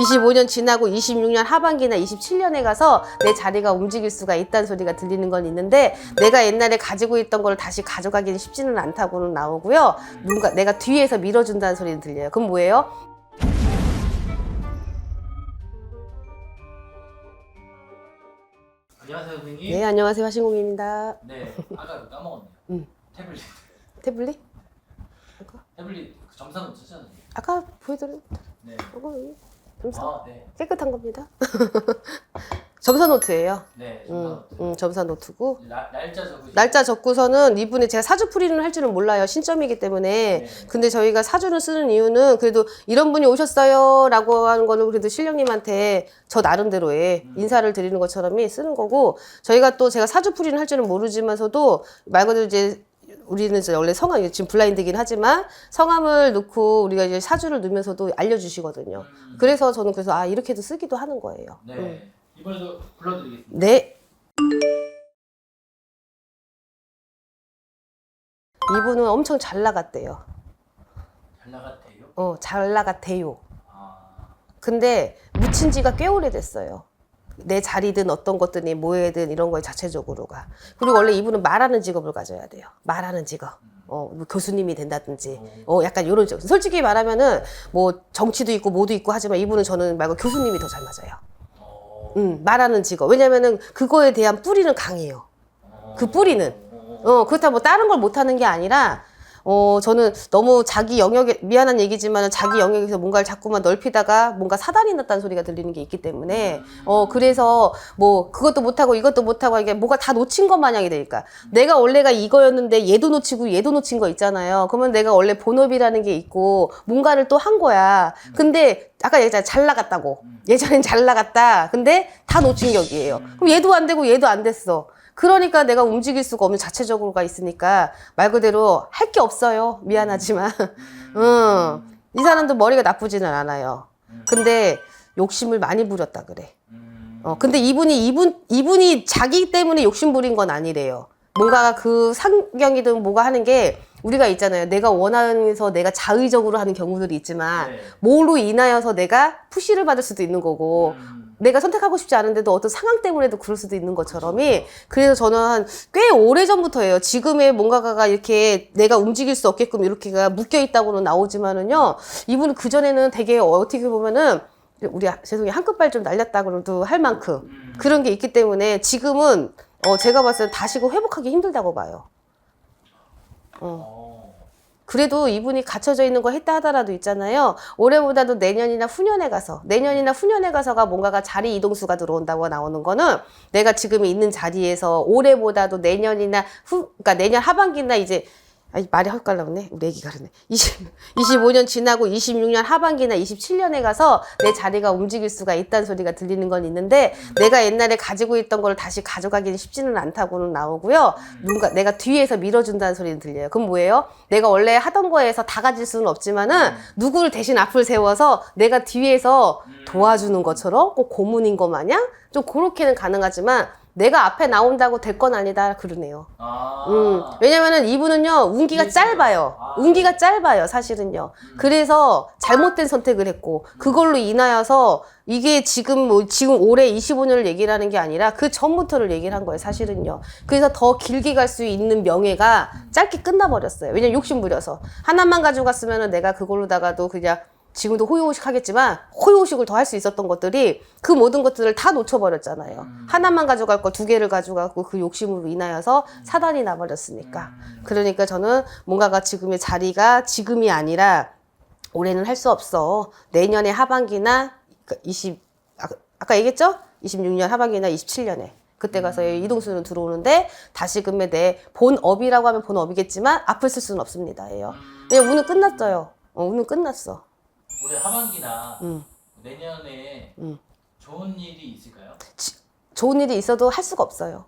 25년 지나고 26년 하반기나 27년에 가서 내 자리가 움직일 수가 있다는 소리가 들리는 건 있는데 내가 옛날에 가지고 있던 걸 다시 가져가기는 쉽지는 않다고는 나오고요. 누군가 내가 뒤에서 밀어준다는 소리는 들려요. 그럼 뭐예요? 안녕하세요 선생님. 네, 안녕하세요. 화신공입니다. 네, 아까 까먹었네요. 음. 태블릿. 태블릿? 태블릿 그 점사는 쓰잖아요. 아까 보여드린 네. 이거 점사 아, 네. 깨끗한 겁니다. 점사 노트예요. 네. 음. 음, 점사 노트고 날 날짜 적으시. 날짜 적고서는 이분이 제가 사주 풀이는 할 줄은 몰라요. 신점이기 때문에. 네. 근데 저희가 사주를 쓰는 이유는 그래도 이런 분이 오셨어요. 라고 하는 거는 그래도 신령님한테 저 나름대로의 음. 인사를 드리는 것처럼이 쓰는 거고 저희가 또 제가 사주 풀이는 할 줄은 모르지만서도 말 그대로 이제 우리는 이제 원래 성함, 지금 블라인드긴 하지만 성함을 넣고 우리가 이제 사주를 넣으면서도 알려주시거든요. 음. 그래서 저는 그래서 아, 이렇게도 쓰기도 하는 거예요. 네. 음. 이번에도 불러드리겠습니다. 네. 이분은 엄청 잘 나갔대요. 잘 나갔대요. 어, 잘 나갔대요. 아, 근데 묻힌 지가 꽤 오래됐어요. 내 자리든 어떤 것들이 뭐해든 이런 거에 자체적으로가. 그리고 원래 이분은 말하는 직업을 가져야 돼요. 말하는 직업. 어, 뭐 교수님이 된다든지, 어, 약간 이런 쪽. 솔직히 말하면은 뭐 정치도 있고 뭐도 있고 하지만 이분은 저는 말고 교수님이 더 잘 맞아요. 어. 음, 말하는 직업. 왜냐면은 그거에 대한 뿌리는 강해요. 어. 그 뿌리는. 어. 어, 그렇다고 뭐 다른 걸 못하는 게 아니라, 어, 저는 너무 자기 영역에, 미안한 얘기지만 자기 영역에서 뭔가를 자꾸만 넓히다가 뭔가 사단이 났다는 소리가 들리는 게 있기 때문에, 어, 그래서 뭐 그것도 못하고 이것도 못하고 이게 뭐가 다 놓친 것 마냥이 되니까. 내가 원래가 이거였는데 얘도 놓치고 얘도 놓친 거 있잖아요. 그러면 내가 원래 본업이라는 게 있고 뭔가를 또 한 거야. 근데 아까 얘기했잖아. 잘 나갔다고. 예전엔 잘 나갔다. 근데 다 놓친 격이에요. 그럼 얘도 안 되고 얘도 안 됐어. 그러니까 내가 움직일 수가 없는 자체적으로가 있으니까 말 그대로 할 게 없어요. 미안하지만. 음. 이 사람도 머리가 나쁘지는 않아요. 근데 욕심을 많이 부렸다 그래. 음. 어, 근데 이분이, 이분, 이분이 자기 때문에 욕심 부린 건 아니래요. 뭔가 그 상경이든 뭐가 하는 게 우리가 있잖아요. 내가 원하면서 내가 자의적으로 하는 경우들이 있지만 네. 뭐로 인하여서 내가 푸시를 받을 수도 있는 거고 음. 내가 선택하고 싶지 않은데도 어떤 상황 때문에도 그럴 수도 있는 것처럼이 그래서 저는 한꽤 오래 전부터예요. 지금의 뭔가가 이렇게 내가 움직일 수 없게끔 이렇게가 묶여 있다고는 나오지만은요. 이분은 그 전에는 되게 어떻게 보면은 우리 아- 죄송해요 한 끗발 좀 날렸다 그래도 할 만큼 음. 그런 게 있기 때문에 지금은 어 제가 봤을 때 다시고 회복하기 힘들다고 봐요. 어. 그래도 이분이 갇혀져 있는 거 했다 하더라도 있잖아요. 올해보다도 내년이나 후년에 가서, 내년이나 후년에 가서가 뭔가가 자리 이동수가 들어온다고 나오는 거는 내가 지금 있는 자리에서 올해보다도 내년이나 후, 그러니까 내년 하반기나 이제 아니, 말이 헛갈렸네. 우리 애기가 그러네. 20, 25년 지나고 26년 하반기나 27년에 가서 내 자리가 움직일 수가 있다는 소리가 들리는 건 있는데 내가 옛날에 가지고 있던 걸 다시 가져가기는 쉽지는 않다고는 나오고요. 누군가 내가 뒤에서 밀어준다는 소리는 들려요. 그럼 뭐예요? 내가 원래 하던 거에서 다 가질 수는 없지만은 누구를 대신 앞을 세워서 내가 뒤에서 도와주는 것처럼 꼭 고문인 것 마냥 좀 그렇게는 가능하지만 내가 앞에 나온다고 될 건 아니다 그러네요. 아. 음, 왜냐면은 이분은요, 운기가. 짧아요. 아. 운기가 짧아요, 사실은요. 그래서 잘못된 선택을 했고, 그걸로 인하여서 이게 지금 뭐, 지금 올해 25년을 얘기를 하는 게 아니라 그 전부터를 얘기를 한 거예요, 사실은요. 그래서 더 길게 갈 수 있는 명예가 짧게 끝나버렸어요. 왜냐면 욕심 부려서. 하나만 가져갔으면은 내가 그걸로다가도 그냥 지금도 호요호식 하겠지만 호요호식을 더 할 수 있었던 것들이 그 모든 것들을 다 놓쳐버렸잖아요. 하나만 가져갈 거 두 개를 가져가고 그 욕심으로 인하여서 사단이 나버렸으니까. 그러니까 저는 뭔가가 지금의 자리가 지금이 아니라 올해는 할 수 없어. 내년에 하반기나 그 20, 아, 아까 얘기했죠? 26년 하반기나 27년에. 그때 가서 이동수는 들어오는데 다시금의 내 본업이라고 하면 본업이겠지만 앞을 쓸 수는 없습니다. 예요. 왜냐 운은 끝났어요. 어, 운은 끝났어. 올해 하반기나 음. 내년에 음. 좋은 일이 있을까요? 좋은 일이 있어도 할 수가 없어요.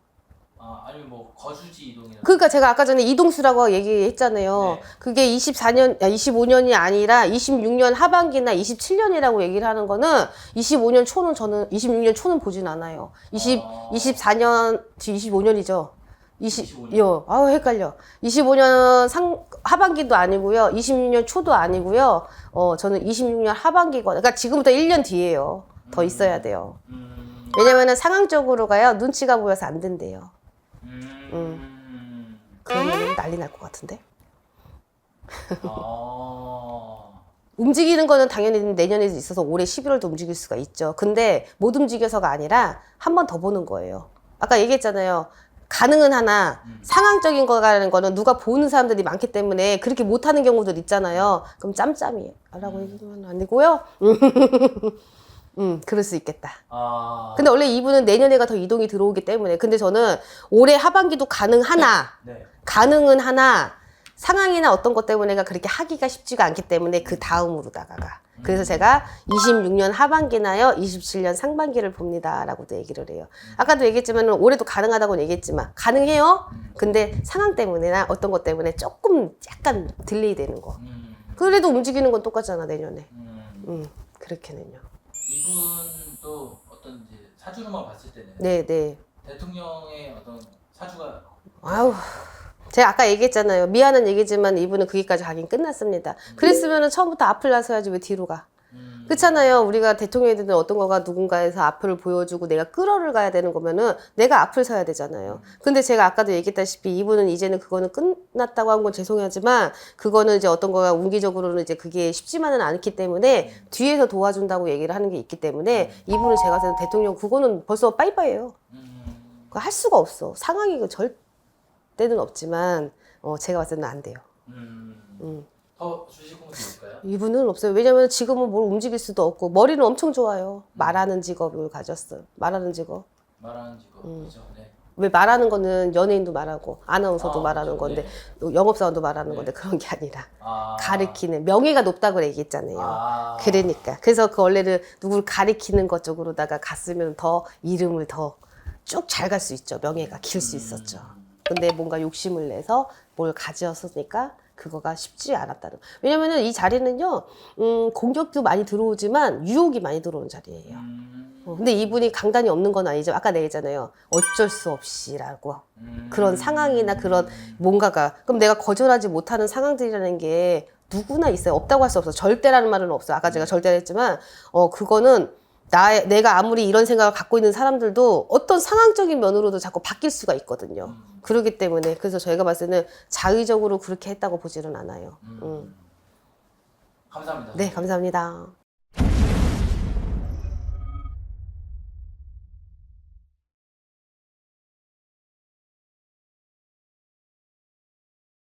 아, 아니면 뭐 거주지 이동이나 그러니까 제가 아까 전에 이동수라고 얘기했잖아요. 네. 그게 24년, 25년이 아니라 26년 하반기나 27년이라고 얘기를 하는 거는 25년 초는 저는 26년 초는 보진 않아요. 20, 아. 24년, 25년이죠. 20, 25년. 요, 아우, 헷갈려. 25년 상, 하반기도 아니고요. 26년 초도 아니고요. 어, 저는 26년 하반기거든요. 그러니까 지금부터 1년 뒤에요. 더 있어야 돼요. 음. 왜냐면은 상황적으로 가요. 눈치가 보여서 안 된대요. 음. 그러면 난리 날 것 같은데. 아. 움직이는 거는 당연히 내년에 있어서 올해 11월도 움직일 수가 있죠. 근데 못 움직여서가 아니라 한 번 더 보는 거예요. 아까 얘기했잖아요. 가능은 하나 음. 상황적인 거라는 거는 누가 보는 사람들이 많기 때문에 그렇게 못하는 경우들 있잖아요. 그럼 짬짬이라고 얘기하면 아니고요. 음, 그럴 수 있겠다. 아. 근데 원래 이분은 내년에가 더 이동이 들어오기 때문에 근데 저는 올해 하반기도 가능하나 네. 가능은 하나 상황이나 어떤 것 때문에가 그렇게 하기가 쉽지가 않기 때문에 그 다음으로다가가. 그래서 제가 26년 하반기나요? 27년 상반기를 봅니다라고도 얘기를 해요. 아까도 얘기했지만 올해도 가능하다고 얘기했지만 가능해요? 근데 상황 때문에나 어떤 것 때문에 조금 약간 딜레이 되는 거. 음. 그래도 움직이는 건 똑같잖아 내년에. 음. 음 그렇게는요 이분도 어떤 이제 사주로만 봤을 때는 네네. 대통령의 어떤 사주가 아우 제가 아까 얘기했잖아요. 미안한 얘기지만 이분은 거기까지 가긴 끝났습니다. 그랬으면 처음부터 앞을 나서야지 왜 뒤로 가? 음. 그렇잖아요. 우리가 대통령이 되든 어떤 거가 누군가에서 앞을 보여주고 내가 끌어를 가야 되는 거면은 내가 앞을 서야 되잖아요. 근데 제가 아까도 얘기했다시피 이분은 이제는 그거는 끝났다고 한 건 죄송하지만 그거는 이제 어떤 거가 운기적으로는 이제 그게 쉽지만은 않기 때문에 뒤에서 도와준다고 얘기를 하는 게 있기 때문에 이분은 제가 때 대통령 그거는 벌써 빠이빠이예요. 음. 할 수가 없어. 상황이 그 절대 는 없지만 어, 제가 봤을 때는 안 돼요. 음. 음. 더 주식 공부 있을까요? 이분은 없어요. 왜냐면 지금은 뭘 움직일 수도 없고 머리는 엄청 좋아요. 말하는 직업을 가졌어요. 말하는 직업. 말하는 직업 음. 그죠? 네. 왜 말하는 거는 연예인도 말하고 아나운서도 아, 말하는 그렇죠. 건데 영업사원도 말하는 네. 건데 그런 게 아니라 아. 가르키는 명예가 높다고 얘기했잖아요. 아. 그러니까 그래서 그 원래는 누구를 가리키는 것 쪽으로다가 갔으면 더 이름을 더 쭉 잘 갈 수 있죠. 명예가 길 수 있었죠. 근데 뭔가 욕심을 내서 뭘 가지었으니까 그거가 쉽지 않았다는. 왜냐면은 이 자리는요, 음, 공격도 많이 들어오지만 유혹이 많이 들어오는 자리예요. 음. 어, 근데 이분이 강단이 없는 건 아니죠. 아까 내했잖아요. 어쩔 수 없이라고. 음. 그런 상황이나 그런 뭔가가. 그럼 내가 거절하지 못하는 상황들이라는 게 누구나 있어요. 없다고 할 수 없어. 절대라는 말은 없어. 아까 제가 절대라 했지만, 어, 그거는 나, 내가 아무리 이런 생각을 갖고 있는 사람들도 어떤 상황적인 면으로도 자꾸 바뀔 수가 있거든요. 음. 그러기 때문에. 그래서 저희가 봤을 때는 자의적으로 그렇게 했다고 보지는 않아요. 음. 음. 감사합니다. 네, 감사합니다.